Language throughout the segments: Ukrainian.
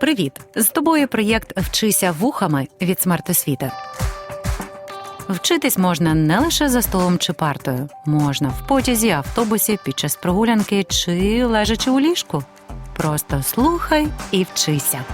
Привіт! З тобою проєкт Вчися вухами від смертосвіти. Вчитись можна не лише за столом чи партою, можна в потязі, автобусі, під час прогулянки чи лежачи у ліжку. Просто слухай і вчися.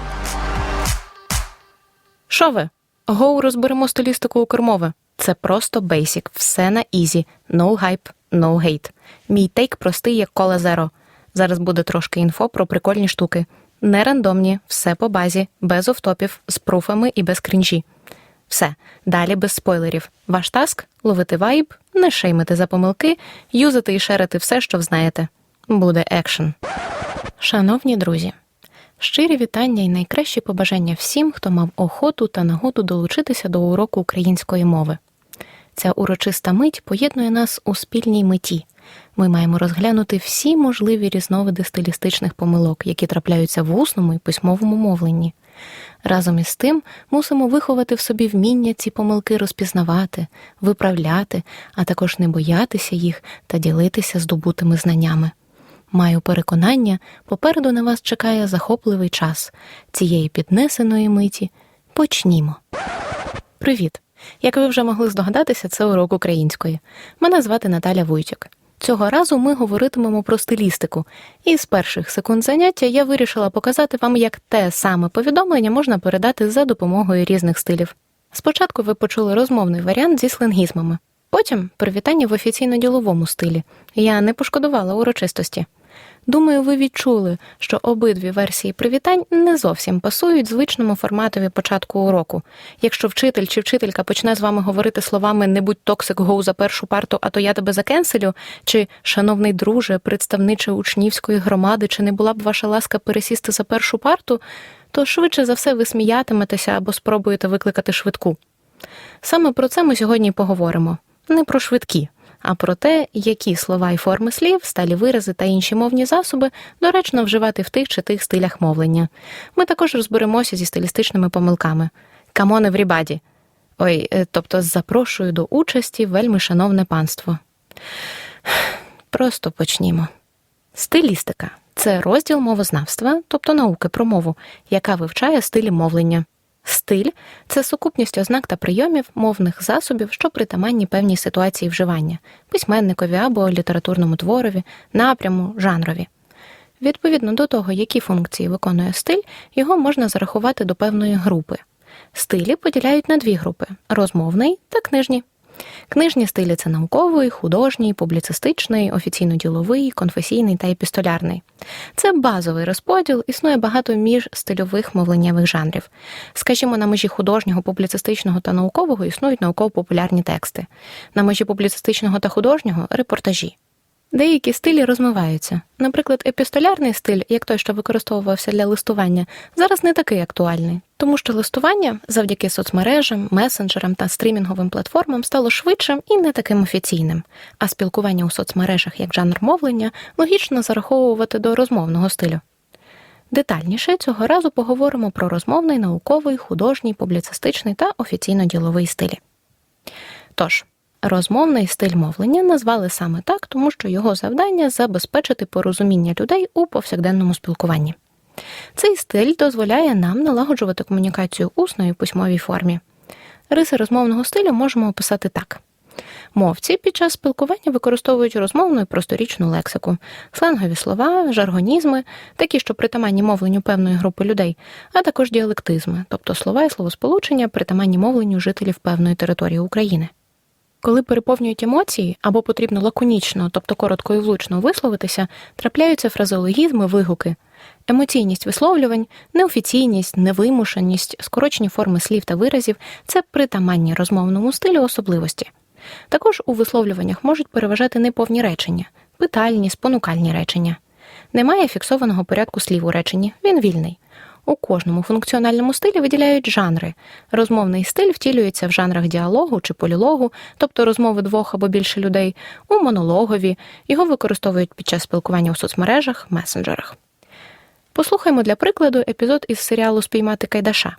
Що ви? Гоу розберемо стилістику у кермови. Це просто бейсік, все на ізі. No hype, no hate. Мій тейк простий, як кола зеро. Зараз буде трошки інфо про прикольні штуки. Не рандомні, все по базі, без офтопів, з пруфами і без крінжі. Все, далі без спойлерів. Ваш таск ловити вайб, не шеймити за помилки, юзати і шерити все, що взнаєте. Буде екшен. Шановні друзі, щирі вітання і найкращі побажання всім, хто мав охоту та нагоду долучитися до уроку української мови. Ця урочиста мить поєднує нас у спільній меті. Ми маємо розглянути всі можливі різновиди стилістичних помилок, які трапляються в усному і письмовому мовленні. Разом із тим мусимо виховати в собі вміння ці помилки розпізнавати, виправляти, а також не боятися їх та ділитися здобутими знаннями. Маю переконання, попереду на вас чекає захопливий час цієї піднесеної миті. Почнімо. Привіт! Як ви вже могли здогадатися, це урок української. Мене звати Наталя Вуйчик. Цього разу ми говоритимемо про стилістику, і з перших секунд заняття я вирішила показати вам, як те саме повідомлення можна передати за допомогою різних стилів. Спочатку ви почули розмовний варіант зі сленгізмами, потім привітання в офіційно-діловому стилі. Я не пошкодувала урочистості. Думаю, ви відчули, що обидві версії привітань не зовсім пасують звичному форматові початку уроку. Якщо вчитель чи вчителька почне з вами говорити словами не будь токсик гоу за першу парту, а то я тебе закенселю, чи шановний друже, представниче учнівської громади, чи не була б ваша ласка пересісти за першу парту, то швидше за все ви сміятиметеся або спробуєте викликати швидку. Саме про це ми сьогодні й поговоримо. Не про швидкі, а про те, які слова і форми слів, сталі вирази та інші мовні засоби доречно вживати в тих чи тих стилях мовлення. Ми також розберемося зі стилістичними помилками. Камон everybody! Ой, е, тобто запрошую до участі вельми шановне панство. Просто почнімо. Стилістика це розділ мовознавства, тобто науки про мову, яка вивчає стилі мовлення. Стиль це сукупність ознак та прийомів мовних засобів, що притаманні певній ситуації вживання, письменникові або літературному творові, напряму, жанрові. Відповідно до того, які функції виконує стиль, його можна зарахувати до певної групи. Стилі поділяють на дві групи розмовний та книжні. Книжні стилі це науковий, художній, публіцистичний, офіційно-діловий, конфесійний та епістолярний. Це базовий розподіл, існує багато міжстильових мовленнєвих жанрів. Скажімо, на межі художнього, публіцистичного та наукового існують науково-популярні тексти, на межі публіцистичного та художнього репортажі. Деякі стилі розмиваються. Наприклад, епістолярний стиль, як той, що використовувався для листування, зараз не такий актуальний, тому що листування завдяки соцмережам, месенджерам та стрімінговим платформам стало швидшим і не таким офіційним. А спілкування у соцмережах як жанр мовлення логічно зараховувати до розмовного стилю. Детальніше цього разу поговоримо про розмовний, науковий, художній, публіцистичний та офіційно-діловий стилі. Тож, Розмовний стиль мовлення назвали саме так, тому що його завдання забезпечити порозуміння людей у повсякденному спілкуванні. Цей стиль дозволяє нам налагоджувати комунікацію усно і письмовій формі. Риси розмовного стилю можемо описати так. Мовці під час спілкування використовують розмовну і просторічну лексику, сленгові слова, жаргонізми, такі, що притаманні мовленню певної групи людей, а також діалектизми, тобто слова і словосполучення, притаманні мовленню жителів певної території України. Коли переповнюють емоції або потрібно лаконічно, тобто коротко і влучно висловитися, трапляються фразеологізми, вигуки, емоційність висловлювань, неофіційність, невимушеність, скорочені форми слів та виразів це притаманні розмовному стилю особливості. Також у висловлюваннях можуть переважати неповні речення, питальні, спонукальні речення. Немає фіксованого порядку слів у реченні, він вільний. У кожному функціональному стилі виділяють жанри. Розмовний стиль втілюється в жанрах діалогу чи полілогу, тобто розмови двох або більше людей, у монологові, його використовують під час спілкування у соцмережах, месенджерах. Послухаймо для прикладу епізод із серіалу Спіймати Кайдаша.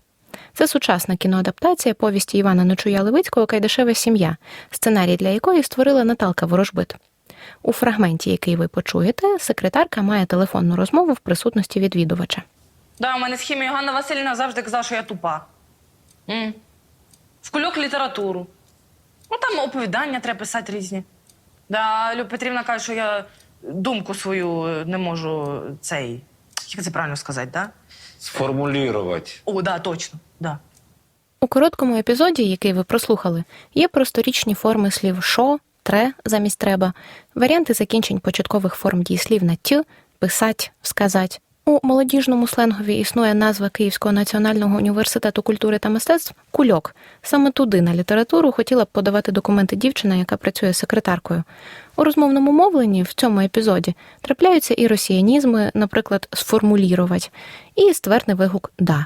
Це сучасна кіноадаптація повісті Івана Ночуя Левицького Кайдашева сім'я, сценарій для якої створила Наталка Ворожбит. У фрагменті, який ви почуєте, секретарка має телефонну розмову в присутності відвідувача. Да, у мене з хімією Ганна Васильівна завжди казала, що я тупа. М. В кульок літературу. Ну, там оповідання треба писати різні. Да, Люб Петрівна каже, що я думку свою е, не можу цей. Як це правильно сказати, да? Сформулювати. О, да, точно. Да. У короткому епізоді, який ви прослухали, є просторічні форми слів шо, тре замість треба, варіанти закінчень початкових форм дієслів на тю, писать, сказать. У молодіжному сленгові існує назва Київського національного університету культури та мистецтв кульок. Саме туди на літературу хотіла б подавати документи дівчина, яка працює секретаркою. У розмовному мовленні в цьому епізоді трапляються і росіянізми, наприклад, сформулірувати, і ствердний вигук да.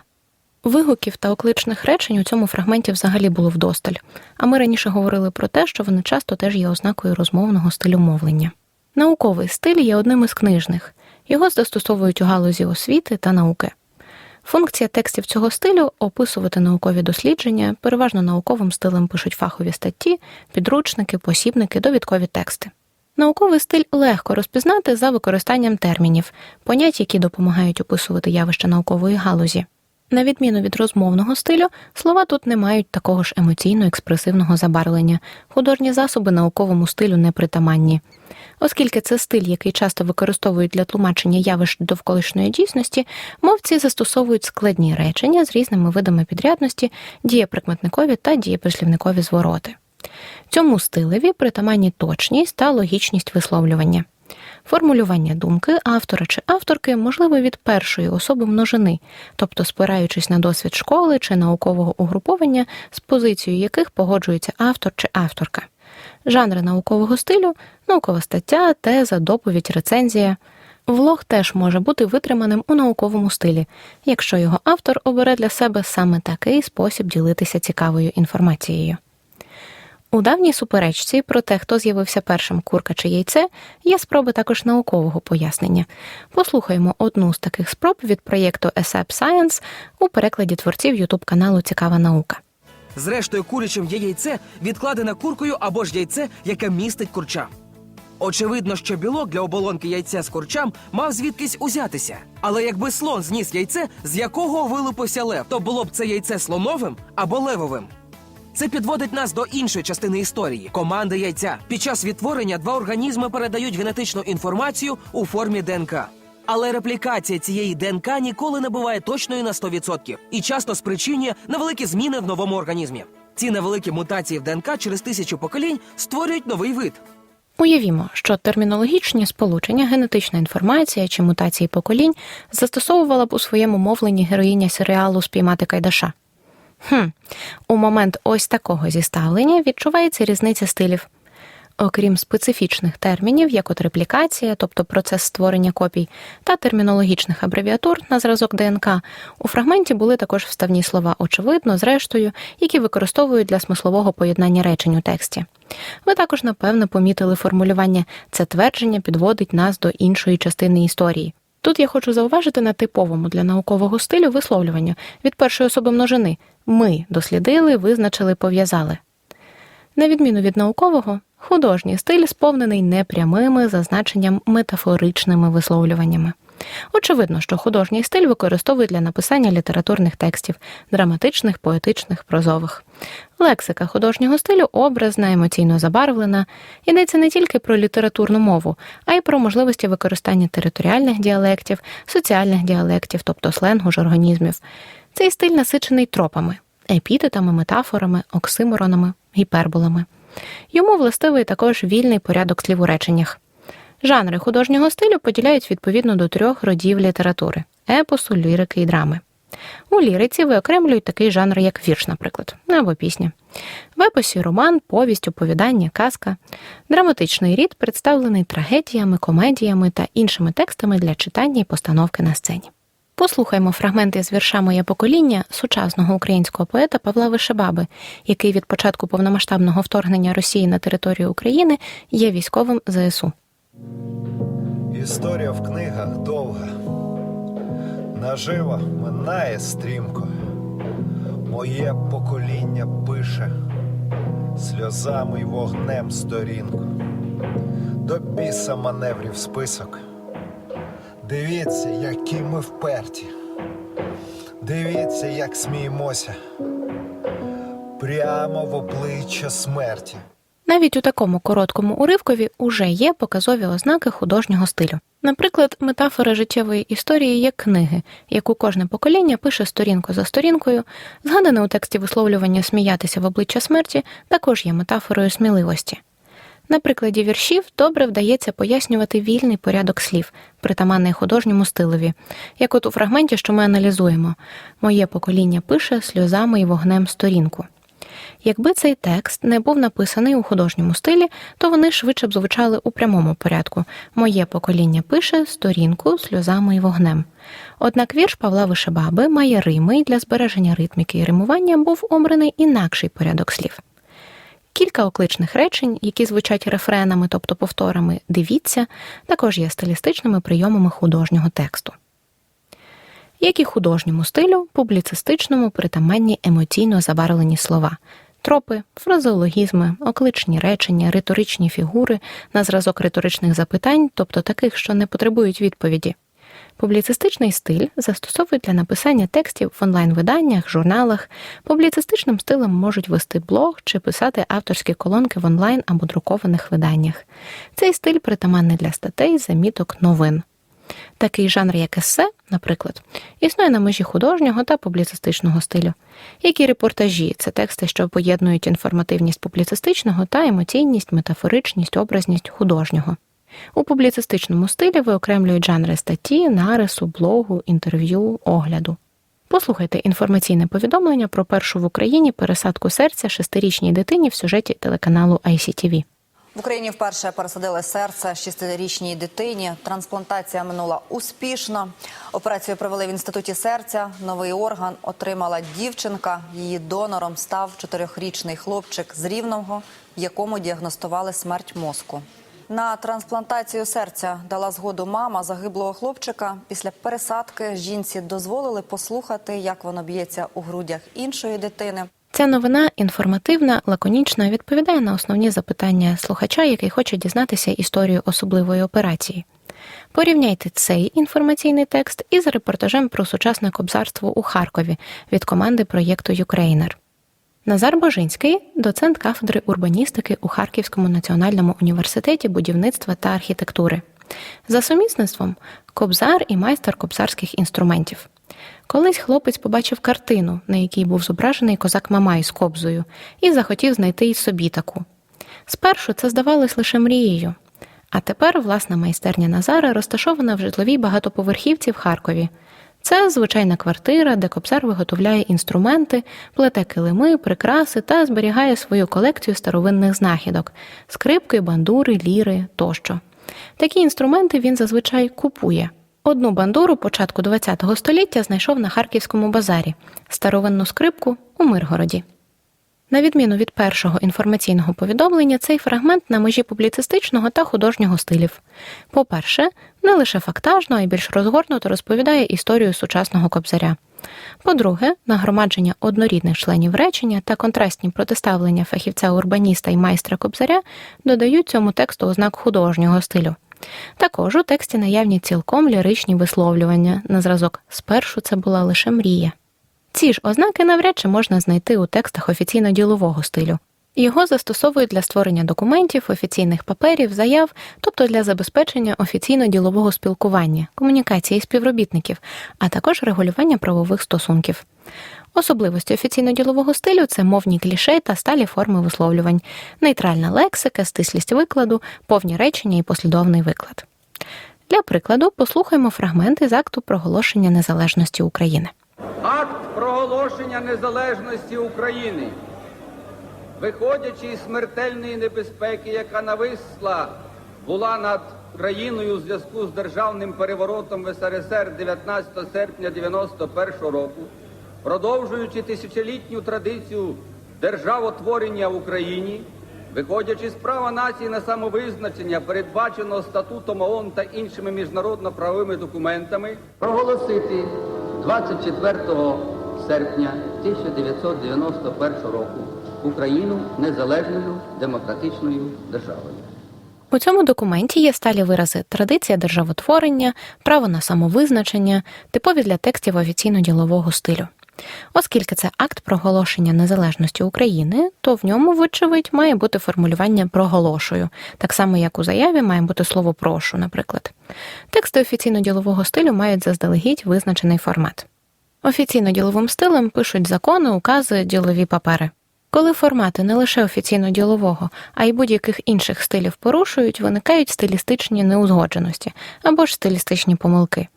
Вигуків та окличних речень у цьому фрагменті взагалі було вдосталь, а ми раніше говорили про те, що вони часто теж є ознакою розмовного стилю мовлення. Науковий стиль є одним із книжних. Його застосовують у галузі освіти та науки. Функція текстів цього стилю описувати наукові дослідження, переважно науковим стилем пишуть фахові статті, підручники, посібники, довідкові тексти. Науковий стиль легко розпізнати за використанням термінів, понять, які допомагають описувати явища наукової галузі. На відміну від розмовного стилю, слова тут не мають такого ж емоційно-експресивного забарвлення, художні засоби науковому стилю не притаманні. Оскільки це стиль, який часто використовують для тлумачення явищ довколишньої дійсності, мовці застосовують складні речення з різними видами підрядності, дієприкметникові та дієприслівникові звороти. Цьому стилеві притаманні точність та логічність висловлювання. Формулювання думки автора чи авторки можливе від першої особи множини, тобто спираючись на досвід школи чи наукового угруповання, з позицією яких погоджується автор чи авторка. Жанри наукового стилю наукова стаття, теза, доповідь, рецензія. Влог теж може бути витриманим у науковому стилі, якщо його автор обере для себе саме такий спосіб ділитися цікавою інформацією. У давній суперечці про те, хто з'явився першим курка чи яйце, є спроби також наукового пояснення. Послухаємо одну з таких спроб від проєкту ASAP Science у перекладі творців Ютуб каналу Цікава наука. Зрештою, курячим є яйце, відкладене куркою або ж яйце, яке містить курча. Очевидно, що білок для оболонки яйця з курчам мав звідкись узятися. Але якби слон зніс яйце, з якого вилупився лев, то було б це яйце слоновим або левовим. Це підводить нас до іншої частини історії команди яйця. Під час відтворення два організми передають генетичну інформацію у формі ДНК. Але реплікація цієї ДНК ніколи не буває точною на 100% і часто спричинює невеликі зміни в новому організмі. Ці невеликі мутації в ДНК через тисячу поколінь створюють новий вид. Уявімо, що термінологічні сполучення, генетична інформація чи мутації поколінь застосовувала б у своєму мовленні героїня серіалу Спіймати Кайдаша. Хм, у момент ось такого зіставлення відчувається різниця стилів. Окрім специфічних термінів, як от реплікація, тобто процес створення копій, та термінологічних абревіатур на зразок ДНК, у фрагменті були також вставні слова очевидно, зрештою, які використовують для смислового поєднання речень у тексті. Ви також, напевно, помітили формулювання це твердження підводить нас до іншої частини історії. Тут я хочу зауважити на типовому для наукового стилю висловлюванню від першої особи множини ми дослідили, визначили, пов'язали. На відміну від наукового, художній стиль сповнений непрямими зазначенням метафоричними висловлюваннями. Очевидно, що художній стиль використовують для написання літературних текстів, драматичних, поетичних, прозових. Лексика художнього стилю образна, емоційно забарвлена. Йдеться не тільки про літературну мову, а й про можливості використання територіальних діалектів, соціальних діалектів, тобто сленгу жаргонізмів. Цей стиль насичений тропами, епітетами, метафорами, оксиморонами, гіперболами. Йому властивий також вільний порядок слів у реченнях. Жанри художнього стилю поділяють відповідно до трьох родів літератури епосу, лірики і драми. У ліриці виокремлюють такий жанр, як вірш, наприклад, або пісня. В епосі роман, повість, оповідання, казка. Драматичний рід представлений трагедіями, комедіями та іншими текстами для читання і постановки на сцені. Послухаймо фрагменти з вірша Моє покоління сучасного українського поета Павла Вишебаби, який від початку повномасштабного вторгнення Росії на територію України є військовим ЗСУ. Історія в книгах довга, наживо минає стрімко. Моє покоління пише сльозами й вогнем сторінку. До біса маневрів список. Дивіться, які ми вперті. Дивіться, як сміємося. Прямо в обличчя смерті. Навіть у такому короткому уривкові уже є показові ознаки художнього стилю. Наприклад, метафора життєвої історії є книги, яку кожне покоління пише сторінку за сторінкою. Згадане у тексті висловлювання сміятися в обличчя смерті також є метафорою сміливості. На прикладі віршів добре вдається пояснювати вільний порядок слів, притаманний художньому стилеві, як от у фрагменті, що ми аналізуємо Моє покоління пише сльозами і вогнем сторінку. Якби цей текст не був написаний у художньому стилі, то вони швидше б звучали у прямому порядку. Моє покоління пише сторінку сльозами і вогнем. Однак вірш Павла Вишебаби має рими, і для збереження ритміки і римування був обраний інакший порядок слів. Кілька окличних речень, які звучать рефренами, тобто повторами дивіться, також є стилістичними прийомами художнього тексту. Як і художньому стилю, публіцистичному притаманні емоційно забарвлені слова, тропи, фразеологізми, окличні речення, риторичні фігури на зразок риторичних запитань, тобто таких, що не потребують відповіді. Публіцистичний стиль застосовують для написання текстів в онлайн-виданнях, журналах. Публіцистичним стилем можуть вести блог чи писати авторські колонки в онлайн або друкованих виданнях. Цей стиль притаманний для статей, заміток, новин. Такий жанр, як есе, наприклад, існує на межі художнього та публіцистичного стилю. Як і репортажі це тексти, що поєднують інформативність публіцистичного та емоційність, метафоричність, образність художнього. У публіцистичному стилі виокремлюють жанри статті, нарису, блогу, інтерв'ю, огляду. Послухайте інформаційне повідомлення про першу в Україні пересадку серця шестирічній дитині в сюжеті телеканалу ICTV. В Україні вперше пересадили серце шестирічній дитині. Трансплантація минула успішно. Операцію провели в інституті серця. Новий орган отримала дівчинка. Її донором став чотирьохрічний хлопчик з рівного, в якому діагностували смерть мозку. На трансплантацію серця дала згоду мама загиблого хлопчика. Після пересадки жінці дозволили послухати, як воно б'ється у грудях іншої дитини. Ця новина інформативна, лаконічна, відповідає на основні запитання слухача, який хоче дізнатися історію особливої операції. Порівняйте цей інформаційний текст із репортажем про сучасне кобзарство у Харкові від команди проєкту Юкрейнер. Назар Божинський, доцент кафедри урбаністики у Харківському національному університеті будівництва та архітектури. За сумісництвом кобзар і майстер кобзарських інструментів. Колись хлопець побачив картину, на якій був зображений козак Мамай з кобзою, і захотів знайти й собі таку. Спершу це здавалось лише мрією. А тепер власна майстерня Назара розташована в житловій багатоповерхівці в Харкові. Це звичайна квартира, де кобзар виготовляє інструменти, плете килими, прикраси та зберігає свою колекцію старовинних знахідок скрипки, бандури, ліри тощо. Такі інструменти він зазвичай купує. Одну бандуру початку ХХ століття знайшов на харківському базарі, старовинну скрипку у Миргороді. На відміну від першого інформаційного повідомлення, цей фрагмент на межі публіцистичного та художнього стилів. По-перше, не лише фактажно, а й більш розгорнуто розповідає історію сучасного кобзаря. По-друге, нагромадження однорідних членів речення та контрастні протиставлення фахівця урбаніста і майстра кобзаря додають цьому тексту ознак художнього стилю. Також у тексті наявні цілком ліричні висловлювання на зразок спершу це була лише мрія. Ці ж ознаки навряд чи можна знайти у текстах офіційно-ділового стилю. Його застосовують для створення документів, офіційних паперів, заяв, тобто для забезпечення офіційно-ділового спілкування, комунікації співробітників, а також регулювання правових стосунків. Особливості офіційно-ділового стилю це мовні кліше та сталі форми висловлювань, нейтральна лексика, стислість викладу, повні речення і послідовний виклад. Для прикладу послухаймо фрагменти з акту проголошення незалежності України. Акт проголошення незалежності України, виходячи із смертельної небезпеки, яка нависла була над країною у зв'язку з державним переворотом в СРСР 19 серпня 91 року, продовжуючи тисячолітню традицію державотворення в Україні, виходячи з права нації на самовизначення, передбаченого статутом ООН та іншими міжнародно-правовими документами, проголосити 24 серпня 1991 року Україну незалежною демократичною державою. У цьому документі є сталі вирази традиція державотворення, право на самовизначення, типові для текстів офіційно-ділового стилю. Оскільки це акт проголошення незалежності України, то в ньому, вочевидь, має бути формулювання проголошую, так само як у заяві має бути слово прошу, наприклад. Тексти офіційно-ділового стилю мають заздалегідь визначений формат. Офіційно-діловим стилем пишуть закони, укази, ділові папери. Коли формати не лише офіційно-ділового, а й будь-яких інших стилів порушують, виникають стилістичні неузгодженості або ж стилістичні помилки.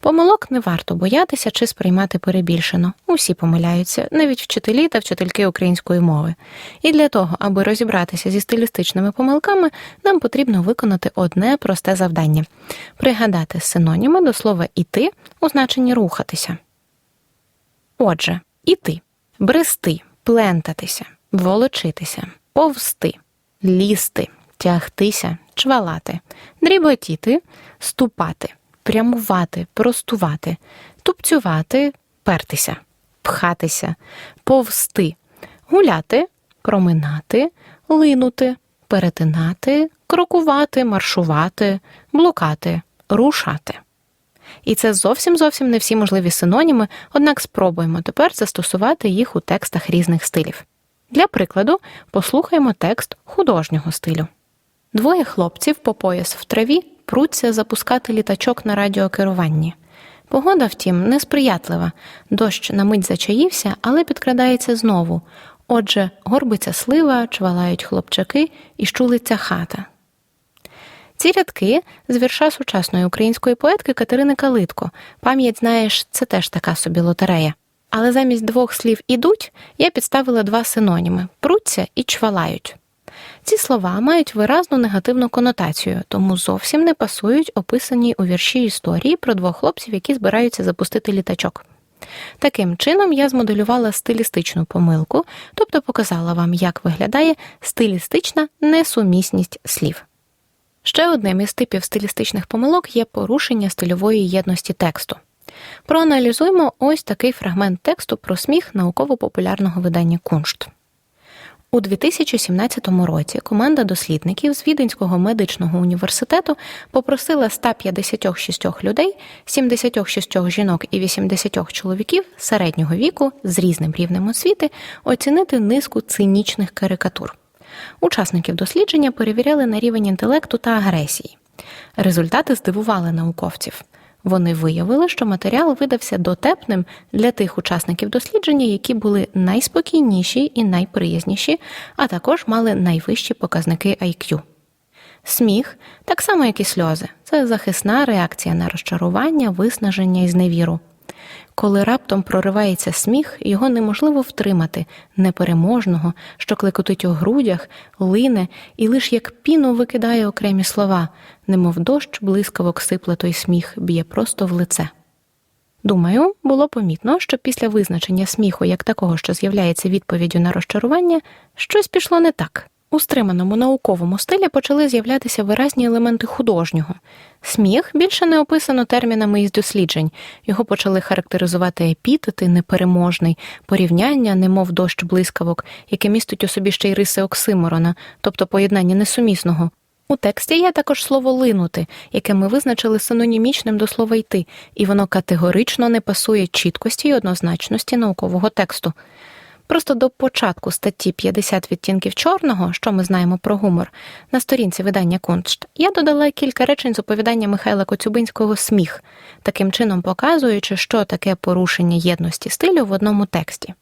Помилок не варто боятися чи сприймати перебільшено. Усі помиляються, навіть вчителі та вчительки української мови. І для того, аби розібратися зі стилістичними помилками, нам потрібно виконати одне просте завдання пригадати синоніми до слова іти у значенні рухатися. Отже, іти, брести, плентатися, волочитися, повсти, лізти, тягтися, чвалати, дріботіти, ступати, прямувати, простувати, тупцювати, пертися, пхатися, повсти, гуляти, проминати, линути, перетинати, крокувати, маршувати, блукати, рушати. І це зовсім зовсім не всі можливі синоніми, однак спробуємо тепер застосувати їх у текстах різних стилів. Для прикладу, послухаємо текст художнього стилю. Двоє хлопців по пояс в траві пруться запускати літачок на радіокеруванні. Погода, втім, несприятлива. Дощ на мить зачаївся, але підкрадається знову. Отже, горбиться слива, чвалають хлопчаки і щулиться хата. Ці рядки з вірша сучасної української поетки Катерини Калитко. Пам'ять, знаєш, це теж така собі лотерея. Але замість двох слів ідуть я підставила два синоніми пруться і чвалають. Ці слова мають виразну негативну конотацію, тому зовсім не пасують описаній у вірші історії про двох хлопців, які збираються запустити літачок. Таким чином я змоделювала стилістичну помилку, тобто показала вам, як виглядає стилістична несумісність слів. Ще одним із типів стилістичних помилок є порушення стильової єдності тексту. Проаналізуємо ось такий фрагмент тексту про сміх науково-популярного видання Куншт. У 2017 році команда дослідників з Віденського медичного університету попросила 156 людей, 76 жінок і 80 чоловіків середнього віку з різним рівнем освіти оцінити низку цинічних карикатур. Учасників дослідження перевіряли на рівень інтелекту та агресії. Результати здивували науковців. Вони виявили, що матеріал видався дотепним для тих учасників дослідження, які були найспокійніші і найприязніші, а також мали найвищі показники IQ. Сміх, так само як і сльози, це захисна реакція на розчарування, виснаження і зневіру. Коли раптом проривається сміх, його неможливо втримати непереможного, що клекотить у грудях, лине і лиш як піну викидає окремі слова, немов дощ блискавок сипле той сміх, б'є просто в лице. Думаю, було помітно, що після визначення сміху як такого, що з'являється відповіддю на розчарування, щось пішло не так. У стриманому науковому стилі почали з'являтися виразні елементи художнього. Сміх більше не описано термінами із досліджень. Його почали характеризувати епітети, непереможний, порівняння, немов дощ блискавок, яке містить у собі ще й риси оксиморона, тобто поєднання несумісного. У тексті є також слово линути, яке ми визначили синонімічним до слова йти, і воно категорично не пасує чіткості і однозначності наукового тексту. Просто до початку статті 50 відтінків чорного, що ми знаємо про гумор, на сторінці видання Куншт, я додала кілька речень з оповідання Михайла Коцюбинського Сміх, таким чином показуючи, що таке порушення єдності стилю в одному тексті.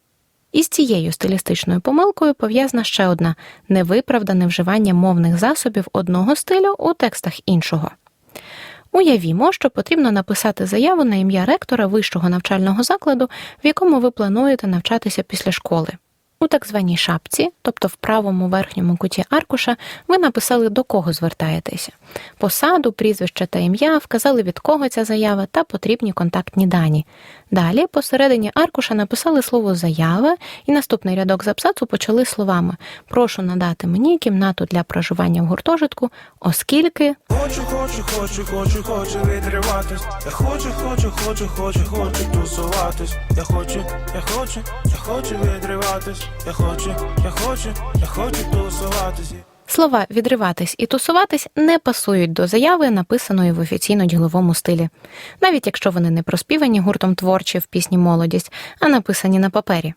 Із цією стилістичною помилкою пов'язана ще одна невиправдане вживання мовних засобів одного стилю у текстах іншого. Уявімо, що потрібно написати заяву на ім'я ректора вищого навчального закладу, в якому ви плануєте навчатися після школи. У так званій шапці, тобто в правому верхньому куті аркуша, ви написали до кого звертаєтеся: посаду, прізвище та ім'я, вказали від кого ця заява та потрібні контактні дані. Далі посередині аркуша написали слово заява, і наступний рядок з абзацу почали словами Прошу надати мені кімнату для проживання в гуртожитку, оскільки Хочу, хочу, хочу, хочу, хочу відриватись. Я хочу, хочу, хочу, хочу, хочу тусуватись. Я хочу, я хочу, я хочу відриватись. Я хочу, я хочу, я хочу тусуватись. Слова відриватись і тусуватись не пасують до заяви, написаної в офіційно-діловому стилі, навіть якщо вони не проспівані гуртом творчі в пісні Молодість, а написані на папері.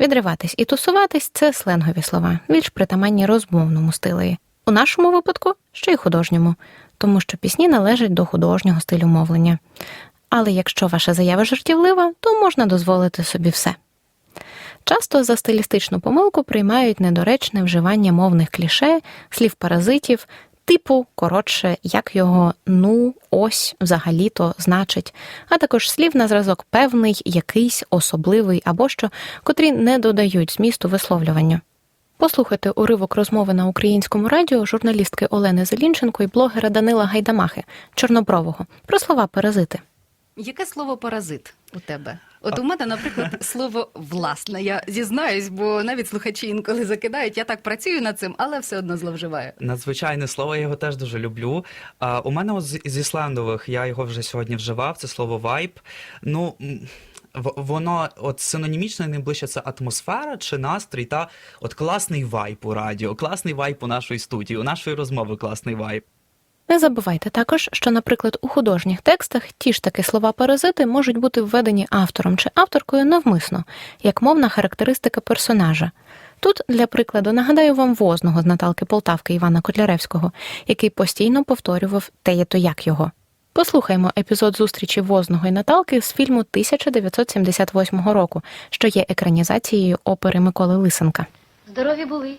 Відриватись і тусуватись це сленгові слова, більш притаманні розмовному стилеві. У нашому випадку ще й художньому, тому що пісні належать до художнього стилю мовлення. Але якщо ваша заява жартівлива, то можна дозволити собі все. Часто за стилістичну помилку приймають недоречне вживання мовних кліше, слів паразитів, типу, коротше, як його ну, ось, взагалі-то значить, а також слів на зразок певний, якийсь, особливий або що, котрі не додають змісту висловлювання. Послухайте уривок розмови на українському радіо журналістки Олени Зелінченко і блогера Данила Гайдамахи, Чорнобрового, про слова паразити. Яке слово паразит у тебе? От у мене, наприклад, слово власне. Я зізнаюсь, бо навіть слухачі інколи закидають. Я так працюю над цим, але все одно зловживаю. Надзвичайне слово, я його теж дуже люблю. А, у мене з, зі сленгових, я його вже сьогодні вживав, це слово вайб. Ну, воно от синонімічно найближче це атмосфера чи настрій, та от класний вайб у радіо, класний вайб у нашої студії, у нашої розмови класний вайб. Не забувайте також, що, наприклад, у художніх текстах ті ж таки слова паразити можуть бути введені автором чи авторкою навмисно, як мовна характеристика персонажа. Тут, для прикладу, нагадаю вам возного з Наталки Полтавки Івана Котляревського, який постійно повторював те є то як його. Послухаймо епізод зустрічі возного і Наталки з фільму 1978 року, що є екранізацією опери Миколи Лисенка. Здорові були.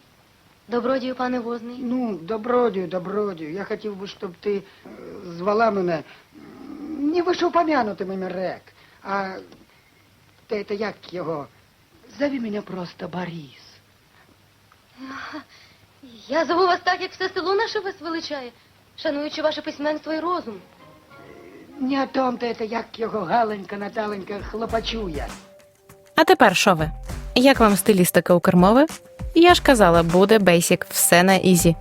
Добродію, пане возний. Ну, добродію, добродію. Я хотів би, щоб ти е, звала мене не вишеупомянутим ім'я Рек, а те, те як його. Зови мене просто Борис. Я зову вас так, як все село наше вас величає, шануючи ваше письменство і розум. Не о том те, те, як його Галенька, Наталенька хлопачує. А тепер що ви? Як вам стилістика укрмови? Я ж казала, буде бейсік, все на ізі.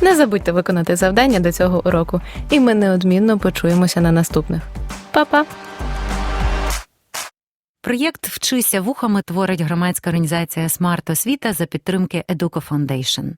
Не забудьте виконати завдання до цього уроку, і ми неодмінно почуємося на наступних. Па-па! Проєкт Вчися вухами творить громадська організація Смарт Освіта за підтримки Educo Foundation.